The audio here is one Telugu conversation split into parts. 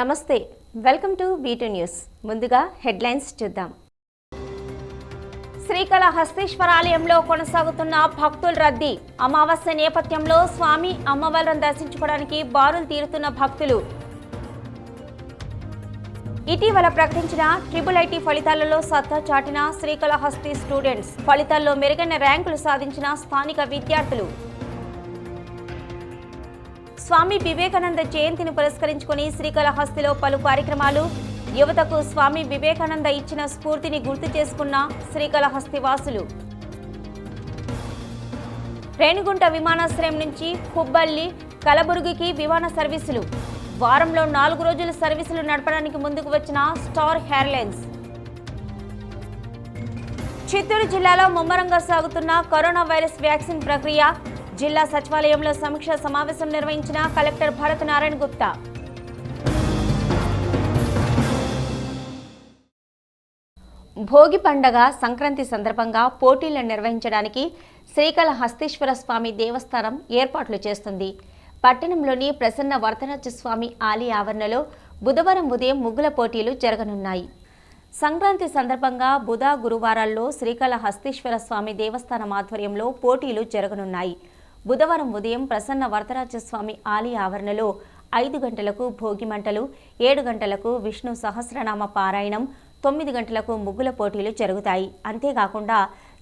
నమస్తే welcome to B two news. ముందుగా హెడ్లైన్స్ చూద్దాం. శ్రీకాళహస్తీశ్వర ఆలయంలో కొనసాగుతున్న భక్తుల రద్దీ అమావాస్య నేపథ్యంలో స్వామి అమ్మవారిని దర్శించుకోవడానికి బారులు తీరుతున్న భక్తులు. ఇటీవల ప్రకటించిన ట్రిపుల్ ఐటీ ఫలితాలలో సత్తా చాటిన శ్రీకాళహస్తి స్టూడెంట్స్ ఫలితాల్లో మెరుగైన ర్యాంకులు సాధించిన స్థానిక విద్యార్థులు. స్వామి వివేకానంద జయంతిని పురస్కరించుకుని శ్రీకాళహస్తిలో పలు కార్యక్రమాలు. యువతకు స్వామి వివేకానంద ఇచ్చిన స్ఫూర్తిని గుర్తు చేసుకున్న శ్రీకాళహస్తి వాసులు రేణిగుంట విమానాశ్రయం నుంచి హుబ్బల్లి కలబురుగికి విమాన సర్వీసులు. వారంలో నాలుగు రోజులు సర్వీసులు నడపడానికి ముందుకు వచ్చిన స్టార్ ఎయిర్లైన్స్ చిత్తూరు జిల్లాలో ముమ్మరంగా సాగుతున్న కరోనా వైరస్ వ్యాక్సిన్ ప్రక్రియ జిల్లా సచివాలయంలో సమీక్ష సమావేశం నిర్వహించిన కలెక్టర్ భరత్ నారాయణ గుప్తా. భోగి పండగ సంక్రాంతి సందర్భంగా పోటీలను నిర్వహించడానికి శ్రీకాళహస్తీశ్వర స్వామి దేవస్థానం ఏర్పాట్లు చేస్తుంది. పట్టణంలోని ప్రసన్న వరదరాజ స్వామి ఆలయ ఆవరణలో బుధవారం ఉదయం ముగ్గుల పోటీలు జరగనున్నాయి. సంక్రాంతి సందర్భంగా బుధ గురువారాల్లో శ్రీకాళహస్తీశ్వర స్వామి దేవస్థానం ఆధ్వర్యంలో పోటీలు జరగనున్నాయి. బుధవారం ఉదయం ప్రసన్న వరదరాజస్వామి ఆలయ ఆవరణలో ఐదు గంటలకు భోగి మంటలు ఏడు గంటలకు విష్ణు సహస్రనామ పారాయణం తొమ్మిది గంటలకు ముగ్గుల పోటీలు జరుగుతాయి. అంతేకాకుండా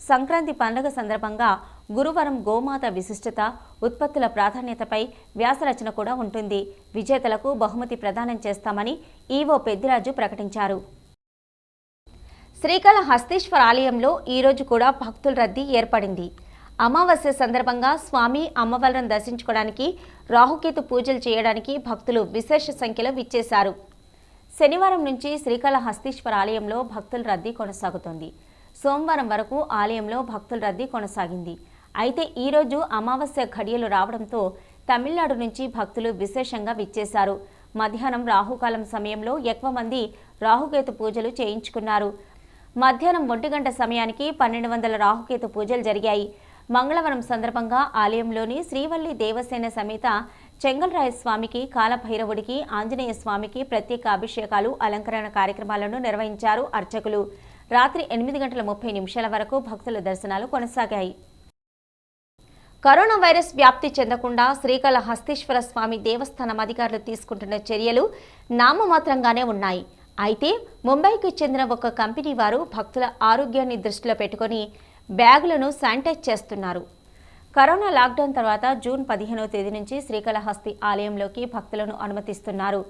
సంక్రాంతి పండుగ సందర్భంగా గురువారం గోమాత విశిష్టత ఉత్పత్తుల ప్రాధాన్యతపై వ్యాసరచన కూడా ఉంటుంది. విజేతలకు బహుమతి ప్రదానం చేస్తామని ఈవో పెద్దిరాజు ప్రకటించారు. శ్రీకాళహస్తీశ్వర ఆలయంలో ఈరోజు కూడా భక్తుల రద్దీ ఏర్పడింది. అమావాస్య సందర్భంగా స్వామి అమ్మవారిని దర్శించుకోవడానికి రాహుకేతు పూజలు చేయడానికి భక్తులు విశేష సంఖ్యలో విచ్చేశారు. శనివారం నుంచి శ్రీకాళహస్తీశ్వర ఆలయంలో భక్తుల రద్దీ కొనసాగుతోంది. సోమవారం వరకు ఆలయంలో భక్తుల రద్దీ కొనసాగింది. అయితే ఈరోజు అమావాస్య ఘడియలు రావడంతో తమిళనాడు నుంచి భక్తులు విశేషంగా విచ్చేశారు. మధ్యాహ్నం రాహుకాలం సమయంలో ఎక్కువ మంది రాహుకేతు పూజలు చేయించుకున్నారు. మధ్యాహ్నం ఒంటి గంట సమయానికి పన్నెండు వందల రాహుకేతు పూజలు జరిగాయి. మంగళవారం సందర్భంగా ఆలయంలోని శ్రీవల్లి దేవసేన సమేత చెంగల్రాయ స్వామికి కాలభైరవుడికి ఆంజనేయ స్వామికి ప్రత్యేక అభిషేకాలు అలంకరణ కార్యక్రమాలను నిర్వహించారు అర్చకులు. రాత్రి ఎనిమిది గంటల ముప్పై నిమిషాల వరకు భక్తుల దర్శనాలు కొనసాగాయి. కరోనా వైరస్ వ్యాప్తి చెందకుండా శ్రీకాళహస్తీశ్వర స్వామి దేవస్థానం అధికారులు తీసుకుంటున్న చర్యలు నామమాత్రంగానే ఉన్నాయి. అయితే ముంబైకి చెందిన ఒక కంపెనీ వారు భక్తుల ఆరోగ్యాన్ని దృష్టిలో పెట్టుకొని బ్యాగులను శానిటైజ్ చేస్తున్నారు. కరోనా లాక్డౌన్ తర్వాత జూన్ పదిహేనవ తేదీ నుంచి శ్రీకాళహస్తి ఆలయంలోకి భక్తులను అనుమతిస్తున్నారు.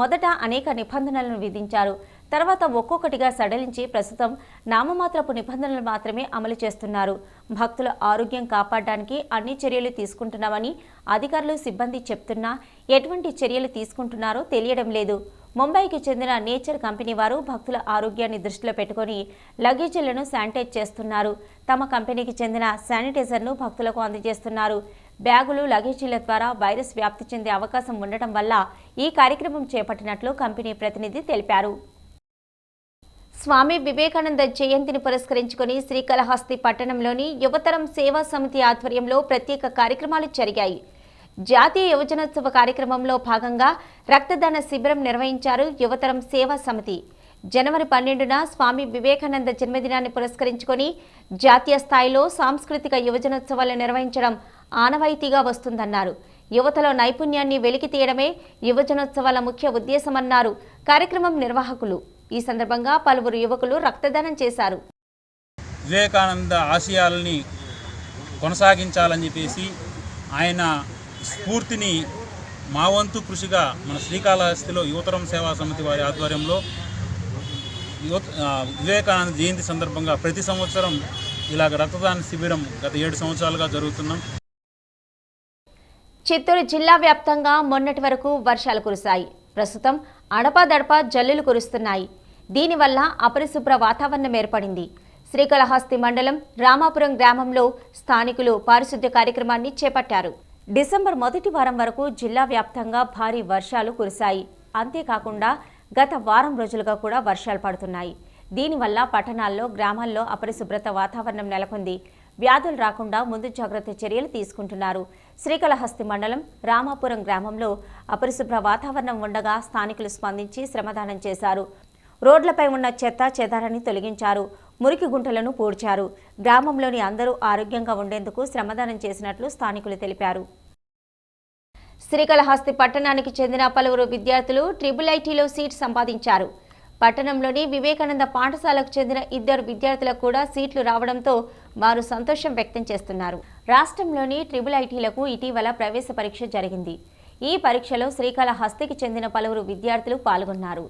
మొదట అనేక నిబంధనలను విధించారు. తర్వాత ఒక్కొక్కటిగా సడలించి ప్రస్తుతం నామమాత్రపు నిబంధనలు మాత్రమే అమలు చేస్తున్నారు. భక్తుల ఆరోగ్యం కాపాడడానికి అన్ని చర్యలు తీసుకుంటున్నామని అధికారులు సిబ్బంది చెప్తున్నా ఎటువంటి చర్యలు తీసుకుంటున్నారో తెలియడం లేదు. ముంబైకి చెందిన నేచర్ కంపెనీ వారు భక్తుల ఆరోగ్యాన్ని దృష్టిలో పెట్టుకొని లగేజీలను శానిటైజ్ చేస్తున్నారు. తమ కంపెనీకి చెందిన శానిటైజర్ను భక్తులకు అందజేస్తున్నారు. బ్యాగులు లగేజీల ద్వారా వైరస్ వ్యాప్తి చెందే అవకాశం ఉండటం వల్ల ఈ కార్యక్రమం చేపట్టినట్లు కంపెనీ ప్రతినిధి తెలిపారు. స్వామి వివేకానంద జయంతిని పురస్కరించుకుని శ్రీకాళహస్తి పట్టణంలోని యువతరం సేవా సమితి ఆధ్వర్యంలో ప్రత్యేక కార్యక్రమాలు జరిగాయి. జాతీయ యువజనోత్సవ కార్యక్రమంలో భాగంగా రక్తదాన శిబిరం నిర్వహించారు యువతరం సేవా సమితి. జనవరి పన్నెండున స్వామి వివేకానంద జన్మదినాన్ని పురస్కరించుకొని జాతీయ స్థాయిలో సాంస్కృతిక యువజనోత్సవాలు నిర్వహించడం ఆనవాయితీగా వస్తుందన్నారు. యువతలో నైపుణ్యాన్ని వెలికి తీయడమే యువజనోత్సవాల ముఖ్య ఉద్దేశమన్నారు కార్యక్రమం నిర్వాహకులు. ఈ సందర్భంగా పలువురు యువకులు రక్తదానం చేశారు. వివేకానంద ఆశయాలని కొనసాగించాలని చెప్పేసి ఆయన స్ఫూర్తిని మా వంతు కృషిగా మన శ్రీకాళహస్తిలో యువతరం సేవా సమితి వారి ఆధ్వర్యంలో యువత వివేకానంద జయంతి సందర్భంగా ప్రతి సంవత్సరం ఇలాగ రక్తదాన శిబిరం గత ఏడు సంవత్సరాలుగా జరుగుతున్నాం. చిత్తూరు జిల్లా వ్యాప్తంగా మొన్నటి వరకు వర్షాలు కురిశాయి. ప్రస్తుతం అడపాదడపా జల్లులు కురుస్తున్నాయి. దీనివల్ల అపరిశుభ్ర వాతావరణం ఏర్పడింది. శ్రీకాళహస్తి మండలం రామాపురం గ్రామంలో స్థానికులు పారిశుద్ధ్య కార్యక్రమాన్ని చేపట్టారు. డిసెంబర్ మొదటి వారం వరకు జిల్లా వ్యాప్తంగా భారీ వర్షాలు కురిశాయి. అంతేకాకుండా గత వారం రోజులుగా కూడా వర్షాలు పడుతున్నాయి. దీనివల్ల పట్టణాల్లో గ్రామాల్లో అపరిశుభ్రత వాతావరణం నెలకొంది. వ్యాధులు రాకుండా ముందు జాగ్రత్త చర్యలు తీసుకుంటున్నారు. శ్రీకాళహస్తి మండలం రామాపురం గ్రామంలో అపరిశుభ్ర వాతావరణం ఉండగా స్థానికులు స్పందించి శ్రమదానం చేశారు. రోడ్లపై ఉన్న చెత్త చెదారాన్ని తొలగించారు. మురికి గుంటలను పూడ్చారు. గ్రామంలోని అందరూ ఆరోగ్యంగా ఉండేందుకు శ్రమదానం చేసినట్లు స్థానికులు తెలిపారు. శ్రీకాళహస్తి పట్టణానికి చెందిన పలువురు విద్యార్థులు ట్రిపుల్ ఐటీలో సీట్ సంపాదించారు. పట్టణంలోని వివేకానంద పాఠశాలకు చెందిన ఇద్దరు విద్యార్థులకు కూడా సీట్లు రావడంతో వారు సంతోషం వ్యక్తం చేస్తున్నారు. రాష్ట్రంలోని ట్రిపుల్ ఐటీలకు ఇటీవల ప్రవేశ పరీక్ష జరిగింది. ఈ పరీక్షలో శ్రీకాళహస్తికి చెందిన పలువురు విద్యార్థులు పాల్గొన్నారు.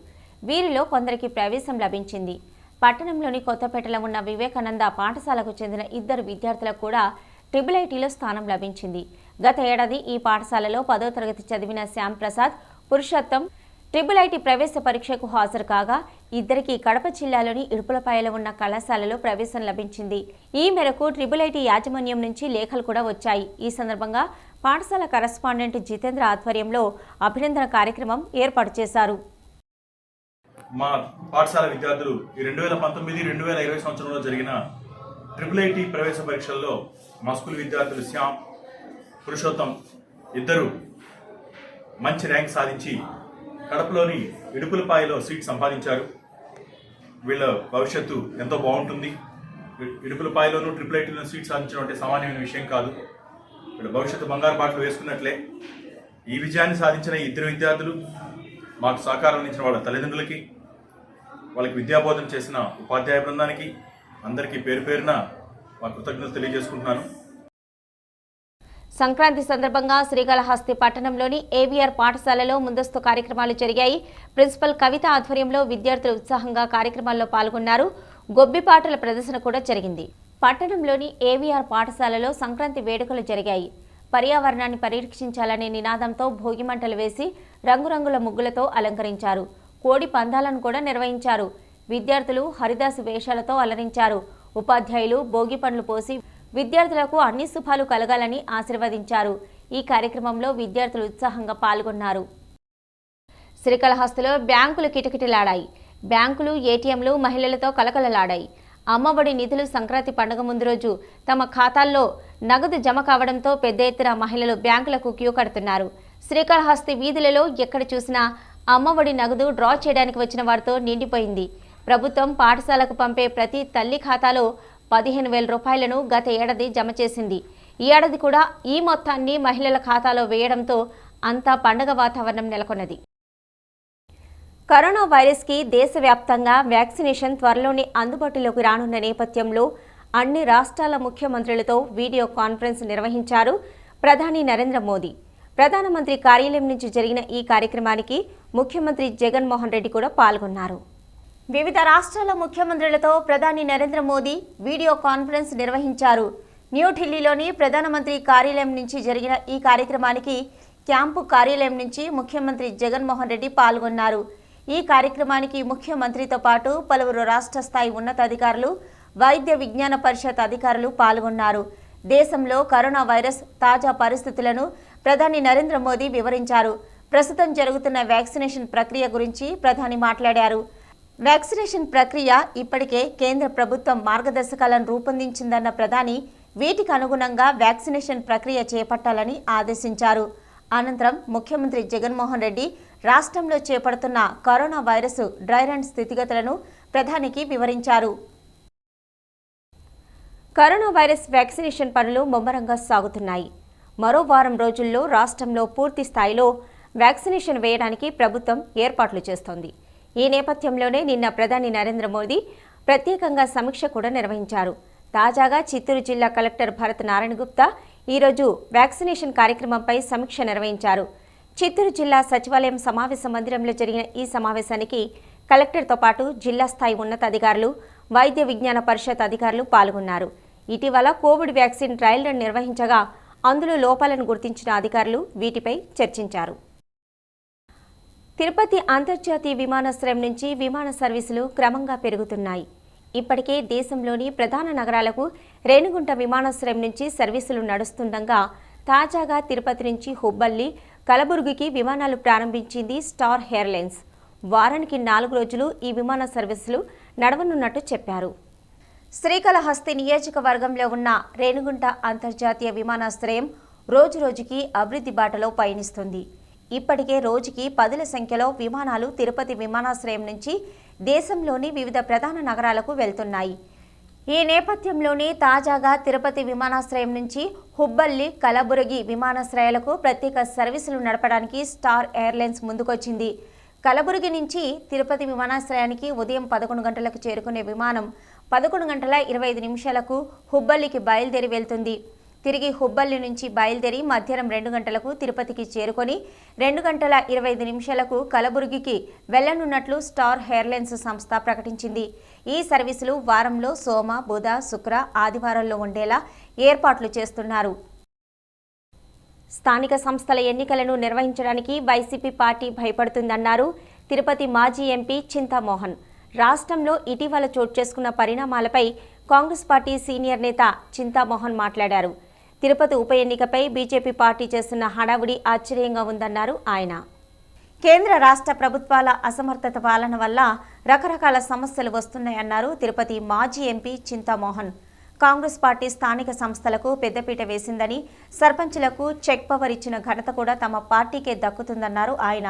వీరిలో కొందరికి ప్రవేశం లభించింది. పట్టణంలోని కొత్తపేటలో ఉన్న వివేకానంద పాఠశాలకు చెందిన ఇద్దరు విద్యార్థులకు కూడా ట్రిపుల్ ఐటీలో స్థానం లభించింది. గత ఏడాది ఈ పాఠశాలలో పదో తరగతి చదివిన శ్యామ్ ప్రసాద్ పురుషోత్తం ట్రిపుల్ ఐటీ ప్రవేశ పరీక్షకు హాజరు కాగా ఇద్దరికి కడప జిల్లాలోని ఇడుపులపాయలో ఉన్న కళాశాలలో ప్రవేశం లభించింది. ఈ మేరకు ట్రిపుల్ ఐటీ యాజమాన్యం నుంచి లేఖలు కూడా వచ్చాయి. ఈ సందర్భంగా పాఠశాల కరస్పాండెంట్ జితేంద్ర ఆధ్వర్యంలో అభినందన కార్యక్రమం ఏర్పాటు చేశారు. మా పాఠశాల విద్యార్థులు ఈ రెండు వేల పంతొమ్మిది రెండు వేల ఇరవై సంవత్సరంలో జరిగిన ట్రిపుల్ ఐటీ ప్రవేశ పరీక్షల్లో మా స్కూల్ విద్యార్థులు శ్యామ్ పురుషోత్తం ఇద్దరు మంచి ర్యాంక్ సాధించి కడపలోని ఇడుపులపాయలో సీట్ సంపాదించారు. వీళ్ళ భవిష్యత్తు ఎంతో బాగుంటుంది. ఇడుపులపాయలోనూ ట్రిపుల్ ఐటీలో సీట్ సాధించడం అంటే సామాన్యమైన విషయం కాదు. వీళ్ళ భవిష్యత్తు బంగారు బాటలు వేసుకున్నట్లే. ఈ విజయాన్ని సాధించిన ఇద్దరు విద్యార్థులు మాకు సహకారం అందించిన వాళ్ళ తల్లిదండ్రులకి వాళ్ళకి విద్యాబోధన చేసిన ఉపాధ్యాయ బృందానికి అందరికీ పేరు పేరున మా కృతజ్ఞతలు తెలియజేసుకుంటున్నాను. సంక్రాంతి సందర్భంగా శ్రీకాళహస్తి పట్టణంలోని ఏవీఆర్ పాఠశాలలో ముందస్తు కార్యక్రమాలు జరిగాయి. ప్రిన్సిపల్ కవిత ఆధ్వర్యంలో విద్యార్థులు ఉత్సాహంగా కార్యక్రమాల్లో పాల్గొన్నారు. గొబ్బిపాటల ప్రదర్శన కూడా జరిగింది. పట్టణంలోని ఏవీఆర్ పాఠశాలలో సంక్రాంతి వేడుకలు జరిగాయి. పర్యావరణాన్ని పరిరక్షించాలనే నినాదంతో భోగిమంటలు వేసి రంగురంగుల ముగ్గులతో అలంకరించారు. కోడి పందాలను కూడా నిర్వహించారు. విద్యార్థులు హరిదాస్ వేషాలతో అలరించారు. ఉపాధ్యాయులు భోగి పండ్లు పోసి విద్యార్థులకు అన్ని శుభాలు కలగాలని ఆశీర్వదించారు. ఈ కార్యక్రమంలో విద్యార్థులు ఉత్సాహంగా పాల్గొన్నారు. శ్రీకాళహస్తిలో బ్యాంకులు కిటకిటలాడాయి. బ్యాంకులు ఏటీఎంలు మహిళలతో కలకలలాడాయి. అమ్మఒడి నిధులు సంక్రాంతి పండుగ ముందు రోజు తమ ఖాతాల్లో నగదు జమ కావడంతో పెద్ద ఎత్తున మహిళలు బ్యాంకులకు క్యూ కడుతున్నారు. శ్రీకాళహస్తి వీధులలో ఎక్కడ చూసినా అమ్మఒడి నగదు డ్రా చేయడానికి వచ్చిన వారితో నిండిపోయింది. ప్రభుత్వం పాఠశాలకు పంపే ప్రతి తల్లి ఖాతాలో పదిహేను వేల రూపాయలను గత ఏడాది జమ చేసింది. ఈ ఏడాది కూడా ఈ మొత్తాన్ని మహిళల ఖాతాలో వేయడంతో అంతా పండగ వాతావరణం నెలకొన్నది. కరోనా వైరస్కి దేశవ్యాప్తంగా వ్యాక్సినేషన్ త్వరలోనే అందుబాటులోకి రానున్న నేపథ్యంలో అన్ని రాష్ట్రాల ముఖ్యమంత్రులతో వీడియో కాన్ఫరెన్స్ నిర్వహించారు ప్రధాని నరేంద్ర మోదీ. ప్రధానమంత్రి కార్యాలయం నుంచి జరిగిన ఈ కార్యక్రమానికి ముఖ్యమంత్రి జగన్మోహన్ రెడ్డి కూడా పాల్గొన్నారు. వివిధ రాష్ట్రాల ముఖ్యమంత్రులతో ప్రధాని నరేంద్ర మోదీ వీడియో కాన్ఫరెన్స్ నిర్వహించారు. న్యూఢిల్లీలోని ప్రధానమంత్రి కార్యాలయం నుంచి జరిగిన ఈ కార్యక్రమానికి క్యాంపు కార్యాలయం నుంచి ముఖ్యమంత్రి జగన్మోహన్ రెడ్డి పాల్గొన్నారు. ఈ కార్యక్రమానికి ముఖ్యమంత్రితో పాటు పలువురు రాష్ట్ర స్థాయి ఉన్నతాధికారులు వైద్య విజ్ఞాన పరిషత్ అధికారులు పాల్గొన్నారు. దేశంలో కరోనా వైరస్ తాజా పరిస్థితులను ప్రధాని నరేంద్ర మోదీ వివరించారు. ప్రస్తుతం జరుగుతున్న వ్యాక్సినేషన్ ప్రక్రియ గురించి ప్రధాని మాట్లాడారు. వ్యాక్సినేషన్ ప్రక్రియ ఇప్పటికే కేంద్ర ప్రభుత్వం మార్గదర్శకాలను రూపొందించిందన్న ప్రధాని వీటికి అనుగుణంగా వ్యాక్సినేషన్ ప్రక్రియ చేపట్టాలని ఆదేశించారు. అనంతరం ముఖ్యమంత్రి జగన్మోహన్ రెడ్డి రాష్ట్రంలో చేపడుతున్న కరోనా వైరస్ డ్రై రన్ స్థితిగతులను ప్రధానికి వివరించారు. కరోనా వైరస్ వ్యాక్సినేషన్ పనులు ముమ్మరంగా సాగుతున్నాయి. మరో వారం రోజుల్లో రాష్ట్రంలో పూర్తి స్థాయిలో వ్యాక్సినేషన్ వేయడానికి ప్రభుత్వం ఏర్పాట్లు చేస్తోంది. ఈ నేపథ్యంలోనే నిన్న ప్రధాని నరేంద్ర మోదీ ప్రత్యేకంగా సమీక్ష కూడా నిర్వహించారు. తాజాగా చిత్తూరు జిల్లా కలెక్టర్ భరత్ నారాయణ గుప్తా ఈరోజు వ్యాక్సినేషన్ కార్యక్రమంపై సమీక్ష నిర్వహించారు. చిత్తూరు జిల్లా సచివాలయం సమావేశ మందిరంలో జరిగిన ఈ సమావేశానికి కలెక్టర్తో పాటు జిల్లా స్థాయి ఉన్నతాధికారులు వైద్య విజ్ఞాన పరిషత్ అధికారులు పాల్గొన్నారు. ఇటీవల కోవిడ్ వ్యాక్సిన్ ట్రయల్ రన్ నిర్వహించగా అందులో లోపాలను గుర్తించిన అధికారులు వీటిపై చర్చించారు. తిరుపతి అంతర్జాతీయ విమానాశ్రయం నుంచి విమాన సర్వీసులు క్రమంగా పెరుగుతున్నాయి. ఇప్పటికే దేశంలోని ప్రధాన నగరాలకు రేణిగుంట విమానాశ్రయం నుంచి సర్వీసులు నడుస్తుండగా తాజాగా తిరుపతి నుంచి హుబ్బల్లి కలబుర్గికి విమానాలు ప్రారంభించింది స్టార్ ఎయిర్లైన్స్ వారానికి నాలుగు రోజులు ఈ విమాన సర్వీసులు నడవనున్నట్టు చెప్పారు. శ్రీకాళహస్తి నియోజకవర్గంలో ఉన్న రేణుగుంట అంతర్జాతీయ విమానాశ్రయం రోజురోజుకి అభివృద్ధి బాటలో పయనిస్తుంది. ఇప్పటికే రోజుకి పదుల సంఖ్యలో విమానాలు తిరుపతి విమానాశ్రయం నుంచి దేశంలోని వివిధ ప్రధాన నగరాలకు వెళ్తున్నాయి. ఈ నేపథ్యంలోనే తాజాగా తిరుపతి విమానాశ్రయం నుంచి హుబ్బల్లి కలబురగి విమానాశ్రయాలకు ప్రత్యేక సర్వీసులు నడపడానికి స్టార్ ఎయిర్లైన్స్ ముందుకొచ్చింది. కలబురగి నుంచి తిరుపతి విమానాశ్రయానికి ఉదయం పదకొండు గంటలకు చేరుకునే విమానం పదకొండు గంటల ఇరవై ఐదు నిమిషాలకు హుబ్బల్లికి బయలుదేరి వెళ్తుంది. తిరిగి హుబ్బల్లి నుంచి బయలుదేరి మధ్యాహ్నం రెండు గంటలకు తిరుపతికి చేరుకొని రెండు గంటల ఇరవై ఐదు నిమిషాలకు కలబురుగికి వెళ్ళనున్నట్లు స్టార్ ఎయిర్లైన్స్ సంస్థ ప్రకటించింది. ఈ సర్వీసులు వారంలో సోమ బుధ శుక్ర ఆదివారాల్లో ఉండేలా ఏర్పాట్లు చేస్తున్నారు. స్థానిక సంస్థల ఎన్నికలను నిర్వహించడానికి వైసీపీ పార్టీ భయపడుతుందన్నారు తిరుపతి మాజీ ఎంపీ చింతామోహన్. రాష్ట్రంలో ఇటీవల చోటు చేసుకున్న పరిణామాలపై కాంగ్రెస్ పార్టీ సీనియర్ నేత చింతామోహన్ మాట్లాడారు. తిరుపతి ఉప ఎన్నికపై బీజేపీ పార్టీ చేస్తున్న హడావుడి ఆశ్చర్యంగా ఉందన్నారు ఆయన. కేంద్ర రాష్ట్ర ప్రభుత్వాల అసమర్థత పాలన వల్ల రకరకాల సమస్యలు వస్తున్నాయన్నారు తిరుపతి మాజీ ఎంపీ చింతామోహన్. కాంగ్రెస్ పార్టీ స్థానిక సంస్థలకు పెద్దపీట వేసిందని సర్పంచ్లకు చెక్ పవర్ ఇచ్చిన ఘనత కూడా తమ పార్టీకే దక్కుతుందన్నారు ఆయన.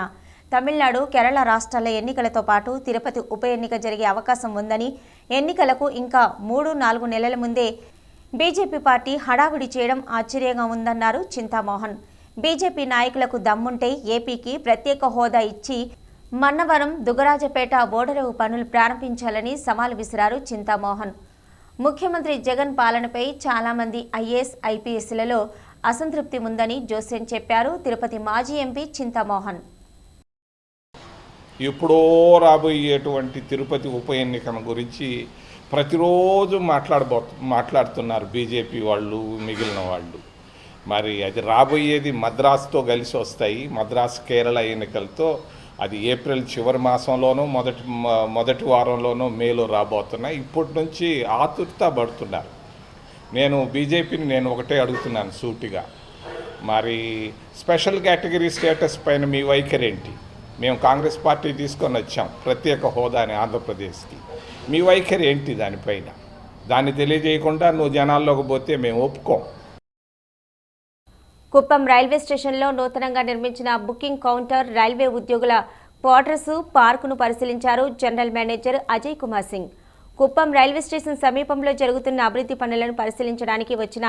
తమిళనాడు కేరళ రాష్ట్రాల ఎన్నికలతో పాటు తిరుపతి ఉప ఎన్నిక జరిగే అవకాశం ఉందని ఎన్నికలకు ఇంకా మూడు నాలుగు నెలల ముందే బీజేపీ పార్టీ హడావిడి చేయడం ఆశ్చర్యంగా ఉందన్నారు చింతామోహన్. బీజేపీ నాయకులకు దమ్ముంటే ఏపీకి ప్రత్యేక హోదా ఇచ్చి మన్నవరం దుగరాజపేట ఓడరేవు పనులు ప్రారంభించాలని సవాల్ విసిరారు చింతామోహన్. ముఖ్యమంత్రి జగన్ పాలనపై చాలామంది ఐఏఎస్ ఐపీఎస్లలో అసంతృప్తి ఉందని జోసెన్ చెప్పారు తిరుపతి మాజీ ఎంపీ చింతామోహన్. ఎప్పుడో రాబోయేటువంటి తిరుపతి ఉప ఎన్నికల గురించి ప్రతిరోజు మాట్లాడబో మాట్లాడుతున్నారు బీజేపీ వాళ్ళు మిగిలిన వాళ్ళు. మరి అది రాబోయేది మద్రాసుతో కలిసి వస్తాయి. మద్రాసు కేరళ ఎన్నికలతో అది ఏప్రిల్ చివరి మాసంలోనూ మొదటి మొదటి వారంలోనూ మేలో రాబోతున్నాయి. ఇప్పటి నుంచి ఆతురత పడుతున్నారు. నేను బీజేపీని నేను ఒకటే అడుగుతున్నాను సూటిగా. మరి స్పెషల్ కేటగిరీ స్టేటస్ పైన మీ వైఖరి ఏంటి? మేము కాంగ్రెస్ పార్టీ తీసుకొని వచ్చాం ప్రత్యేక హోదాని ఆంధ్రప్రదేశ్కి. మీ వైఖరి ఏంటి దానిపైన? దాన్ని తెలియజేయకుండా నువ్వు జనాల్లోకి పోతే మేము ఒప్పుకోం. కుప్పం రైల్వే స్టేషన్లో నూతనంగా నిర్మించిన బుకింగ్ కౌంటర్ రైల్వే ఉద్యోగుల క్వార్టర్స్ పార్కును పరిశీలించారు general manager Ajay Kumar Singh. Kuppam railway station సమీపంలో జరుగుతున్న అభివృద్ధి పనులను పరిశీలించడానికి వచ్చిన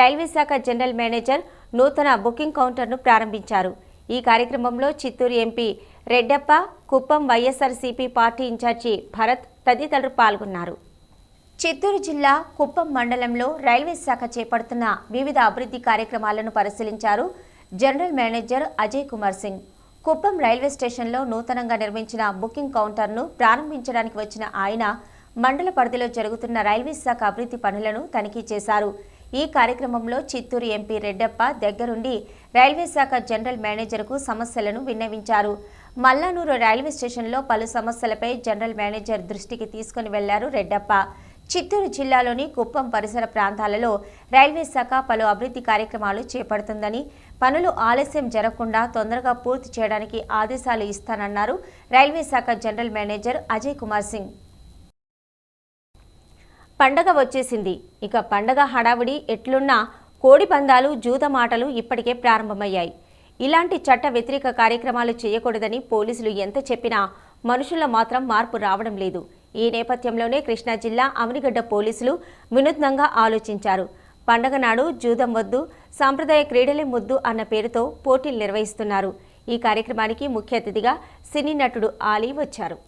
రైల్వే శాఖ జనరల్ మేనేజర్ నూతన బుకింగ్ కౌంటర్ను ప్రారంభించారు. ఈ కార్యక్రమంలో Chittoor MP Reddappa Kuppam YSRCP party incharge Bharat తదితరులు పాల్గొన్నారు. చిత్తూరు జిల్లా కుప్పం మండలంలో రైల్వే శాఖ చేపడుతున్న వివిధ అభివృద్ధి కార్యక్రమాలను పరిశీలించారు general manager Ajay Kumar Singh. Kuppam railway స్టేషన్లో నూతనంగా నిర్మించిన బుకింగ్ కౌంటర్ను ప్రారంభించడానికి వచ్చిన ఆయన మండల పరిధిలో జరుగుతున్న రైల్వే శాఖ అభివృద్ధి పనులను తనిఖీ చేశారు. ఈ కార్యక్రమంలో చిత్తూరు ఎంపీ రెడ్డప్ప దగ్గరుండి రైల్వే శాఖ జనరల్ మేనేజర్కు సమస్యలను విన్నవించారు. మల్లానూరు రైల్వే స్టేషన్లో పలు సమస్యలపై జనరల్ మేనేజర్ దృష్టికి తీసుకుని వెళ్ళారు రెడ్డప్ప. చిత్తూరు జిల్లాలోని కుప్పం పరిసర ప్రాంతాలలో రైల్వే శాఖ పలు అభివృద్ధి కార్యక్రమాలు చేపడుతుందని పనులు ఆలస్యం జరగకుండా తొందరగా పూర్తి చేయడానికి ఆదేశాలు ఇస్తానన్నారు రైల్వే శాఖ జనరల్ మేనేజర్ అజయ్ కుమార్ సింగ్. పండగ వచ్చేసింది. ఇక పండగ హడావిడి ఎట్లున్నా కోడి పందాలు జూదమాటలు ఇప్పటికే ప్రారంభమయ్యాయి. ఇలాంటి చట్ట వ్యతిరేక కార్యక్రమాలు చేయకూడదని పోలీసులు ఎంత చెప్పినా మనుషుల్లో మాత్రం మార్పు రావడం లేదు. ఈ నేపథ్యంలోనే కృష్ణా జిల్లా అవనిగడ్డ పోలీసులు వినూత్నంగా ఆలోచించారు. పండగ నాడు జూదం వద్దు సాంప్రదాయ క్రీడలే ముద్దు అన్న పేరుతో పోటీలు నిర్వహిస్తున్నారు. ఈ కార్యక్రమానికి ముఖ్య అతిథిగా సినీ నటుడు ఆలీ వచ్చారు.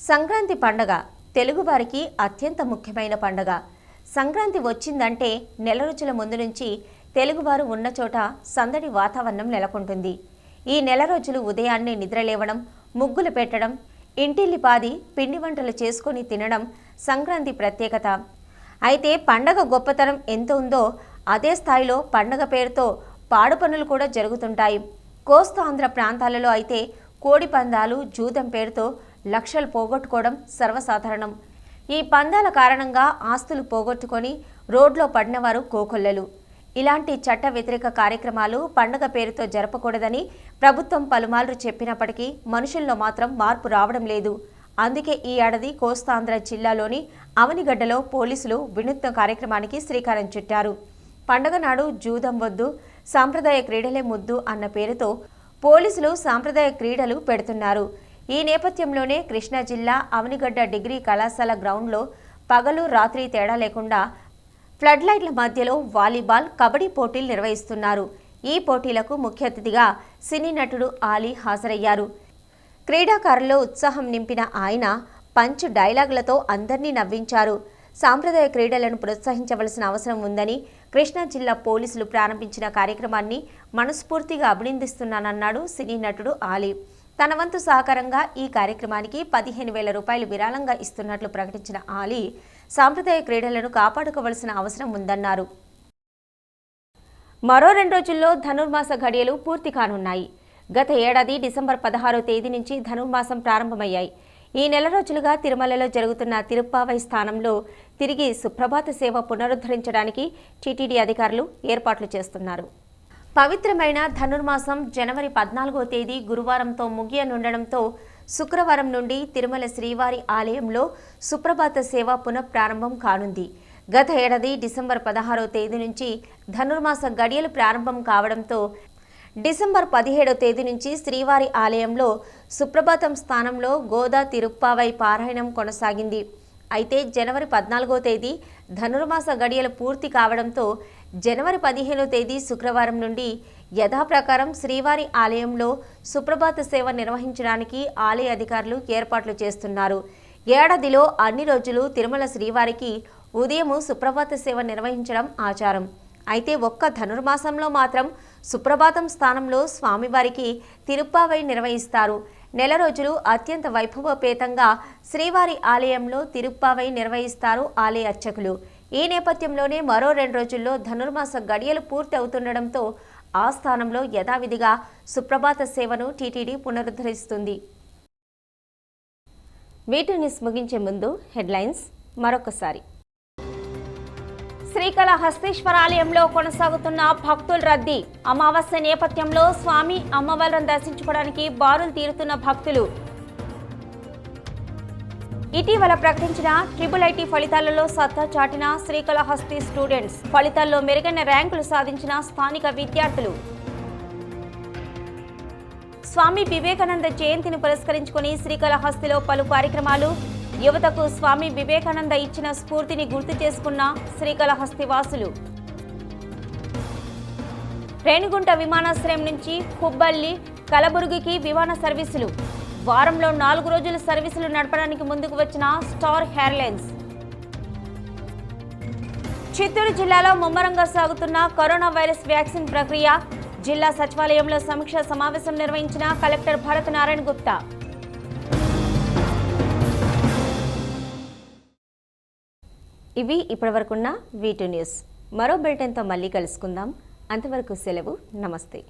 సంక్రాంతి పండగ తెలుగువారికి అత్యంత ముఖ్యమైన పండగ. సంక్రాంతి వచ్చిందంటే నెల రోజుల ముందు నుంచి తెలుగువారు ఉన్న చోట సందడి వాతావరణం నెలకొంటుంది. ఈ నెల రోజులు ఉదయాన్నే నిద్రలేవడం ముగ్గులు పెట్టడం ఇంటిల్లిపాది పిండి వంటలు చేసుకొని తినడం సంక్రాంతి ప్రత్యేకత. అయితే పండగ గొప్పతనం ఎంత ఉందో అదే స్థాయిలో పండగ పేరుతో పాడు పనులు కూడా జరుగుతుంటాయి. కోస్తాంధ్ర ప్రాంతాలలో అయితే కోడి పందాలు జూదం పేరుతో లక్షలు పోగొట్టుకోవడం సర్వసాధారణం. ఈ పందాల కారణంగా ఆస్తులు పోగొట్టుకొని రోడ్లో పడినవారు కోకొల్లలు. ఇలాంటి చట్ట వ్యతిరేక కార్యక్రమాలు పండగ పేరుతో జరపకూడదని ప్రభుత్వం పలుమార్లు చెప్పినప్పటికీ మనుషుల్లో మాత్రం మార్పు రావడం లేదు. అందుకే ఈ ఏడాది కోస్తాంధ్ర జిల్లాలోని అవనిగడ్డలో పోలీసులు వినూత్న కార్యక్రమానికి శ్రీకారం చుట్టారు. పండగ నాడు జూదం వద్దు సాంప్రదాయ క్రీడలే ముద్దు అన్న పేరుతో పోలీసులు సాంప్రదాయ క్రీడలు పెడుతున్నారు. ఈ నేపథ్యంలోనే కృష్ణా జిల్లా అవనిగడ్డ డిగ్రీ కళాశాల గ్రౌండ్లో పగలు రాత్రి తేడా లేకుండా ఫ్లడ్ లైట్ల మధ్యలో వాలీబాల్ కబడ్డీ పోటీలు నిర్వహిస్తున్నారు. ఈ పోటీలకు ముఖ్య అతిథిగా సినీ నటుడు ఆలీ హాజరయ్యారు. క్రీడాకారుల్లో ఉత్సాహం నింపిన ఆయన పంచ్ డైలాగులతో అందరినీ నవ్వించారు. సాంప్రదాయ క్రీడలను ప్రోత్సహించవలసిన అవసరం ఉందని కృష్ణా జిల్లా పోలీసులు ప్రారంభించిన కార్యక్రమాన్ని మనస్ఫూర్తిగా అభినందిస్తున్నానన్నాడు సినీ నటుడు ఆలీ. తన వంతు సహకారంగా ఈ కార్యక్రమానికి పదిహేను వేల రూపాయలు విరాళంగా ఇస్తున్నట్లు ప్రకటించిన ఆలీ సాంప్రదాయ క్రీడలను కాపాడుకోవలసిన అవసరం ఉందన్నారు. మరో రెండు రోజుల్లో ధనుర్మాస ఘడియలు పూర్తి కానున్నాయి. గత ఏడాది డిసెంబర్ పదహారో తేదీ నుంచి ధనుర్మాసం ప్రారంభమయ్యాయి. ఈ నెల రోజులుగా తిరుమలలో జరుగుతున్న తిరుప్పావై స్థానంలో తిరిగి సుప్రభాత సేవ పునరుద్ధరించడానికి టీటీడీ అధికారులు ఏర్పాట్లు చేస్తున్నారు. పవిత్రమైన ధనుర్మాసం జనవరి పద్నాలుగో తేదీ గురువారంతో ముగియనుండడంతో శుక్రవారం నుండి తిరుమల శ్రీవారి ఆలయంలో సుప్రభాత సేవ పునఃప్రారంభం కానుంది. గత ఏడాది డిసెంబర్ పదహారో తేదీ నుంచి ధనుర్మాస గడియలు ప్రారంభం కావడంతో డిసెంబర్ పదిహేడో తేదీ నుంచి శ్రీవారి ఆలయంలో సుప్రభాతం స్థానంలో గోదా తిరుప్పావై పారాయణం కొనసాగింది. అయితే జనవరి పద్నాలుగో తేదీ ధనుర్మాస గడియలు పూర్తి కావడంతో జనవరి పదిహేనో తేదీ శుక్రవారం నుండి యథాప్రకారం శ్రీవారి ఆలయంలో సుప్రభాత సేవ నిర్వహించడానికి ఆలయ అధికారులు ఏర్పాట్లు చేస్తున్నారు. ఏడాదిలో అన్ని రోజులు తిరుమల శ్రీవారికి ఉదయము సుప్రభాత సేవ నిర్వహించడం ఆచారం. అయితే ఒక్క ధనుర్మాసంలో మాత్రం సుప్రభాతం స్థానంలో స్వామివారికి తిరుప్పావై నిర్వహిస్తారు. నెల రోజులు అత్యంత వైభవపేతంగా శ్రీవారి ఆలయంలో తిరుప్పావై నిర్వహిస్తారు ఆలయ అర్చకులు. ఈ నేపథ్యంలోనే మరో రెండు రోజుల్లో ధనుర్మాస గడియలు పూర్తి అవుతుండడంతో ఆ స్థానంలో యథావిధిగా సుప్రభాత సేవను టీటీడీ పునరుద్ధరిస్తుంది. వీటి న్యూస్ ముగించే ముందు హెడ్లైన్స్ మరొకసారి. శ్రీకాళహస్తీశ్వర ఆలయంలో కొనసాగుతున్న భక్తుల రద్దీ. అమావాస్య నేపథ్యంలో స్వామి అమ్మవారిని దర్శించుకోవడానికి బారులు తీరుతున్న భక్తులు. ఇటీవల ప్రకటించిన ట్రిపుల్ ఐటీ ఫలితాలలో సత్తా చాటిన శ్రీకాళహస్తి స్టూడెంట్స్. ఫలితాల్లో మెరుగైన ర్యాంకులు సాధించిన స్థానిక విద్యార్థులు. స్వామి వివేకానంద జయంతిని పురస్కరించుకుని శ్రీకాళహస్తిలో పలు కార్యక్రమాలు. యువతకు స్వామి వివేకానంద ఇచ్చిన స్ఫూర్తిని గుర్తు చేసుకున్న శ్రీకాళహస్తి వాసులు. రేణిగుంట విమానాశ్రయం నుంచి హుబ్బల్లి కలబుర్గికి విమాన సర్వీసులు. వారంలో నాలుగు రోజులు సర్వీసులు నడపడానికి ముందుకు వచ్చిన స్టార్ ఎయిర్లైన్స్ చిత్తూరు జిల్లాలో ముమ్మరంగా సాగుతున్న కరోనా వైరస్ వ్యాక్సిన్ ప్రక్రియ జిల్లా సచివాలయంలో సమీక్షా సమావేశం నిర్వహించిన కలెక్టర్ భరత్ నారాయణ గుప్తా. ఇవి ఇప్పటివరకున్న వీటి న్యూస్. మరో బులెటిన్తో మళ్ళీ కలుసుకుందాం. అంతవరకు సెలవు. నమస్తే.